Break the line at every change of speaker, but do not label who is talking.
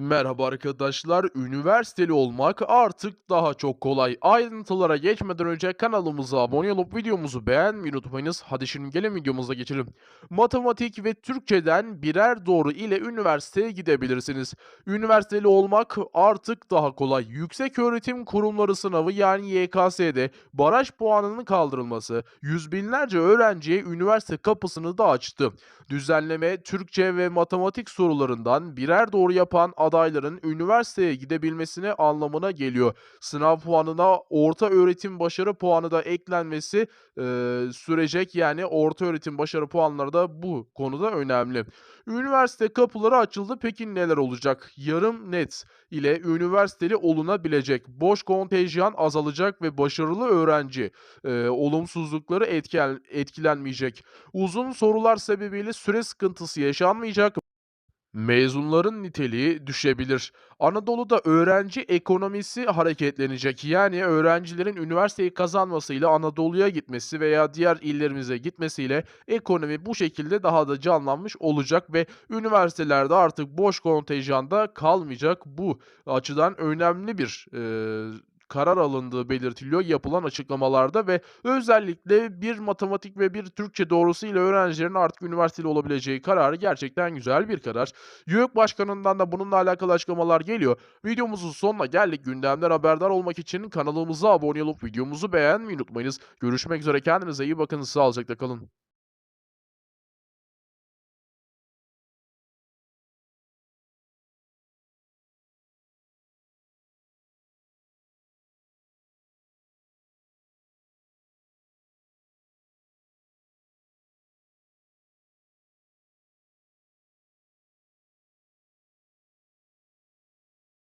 Merhaba arkadaşlar. Üniversiteli olmak artık daha çok kolay. Ayrıntılara geçmeden önce kanalımıza abone olup videomuzu beğenmeyi unutmayınız. Hadi şimdi gelin videomuza geçelim. Matematik ve Türkçeden birer doğru ile üniversiteye gidebilirsiniz. Üniversiteli olmak artık daha kolay. Yüksek Öğretim Kurumları sınavı yani YKS'de baraj puanının kaldırılması yüz binlerce öğrenciye üniversite kapısını da açtı. Düzenleme Türkçe ve matematik sorularından birer doğru yapan adayların üniversiteye gidebilmesine anlamına geliyor. Sınav puanına orta öğretim başarı puanı da eklenmesi eee, sürecek. Yani orta öğretim başarı puanları da bu konuda önemli. Üniversite kapıları açıldı. Peki neler olacak? Yarım net ile üniversiteli olunabilecek. Boş kontenjan azalacak ve başarılı öğrenci eee, olumsuzlukları etken, etkilenmeyecek. Uzun sorular sebebiyle süre sıkıntısı yaşanmayacak. Mezunların niteliği düşebilir. Anadolu'da öğrenci ekonomisi hareketlenecek. Yani öğrencilerin üniversiteyi kazanmasıyla Anadolu'ya gitmesi veya diğer illerimize gitmesiyle ekonomi bu şekilde daha da canlanmış olacak ve üniversitelerde artık boş kontenjanda kalmayacak. Bu açıdan önemli bir eee, karar alındığı belirtiliyor yapılan açıklamalarda ve özellikle bir matematik ve bir Türkçe doğrusu ile öğrencilerin artık üniversiteli olabileceği kararı gerçekten güzel bir karar. YÖK Başkanı'ndan da bununla alakalı açıklamalar geliyor. Videomuzun sonuna geldik. Gündemden haberdar olmak için kanalımıza abone olup videomuzu beğenmeyi unutmayınız. Görüşmek üzere kendinize iyi bakın. Sağlıcakla kalın.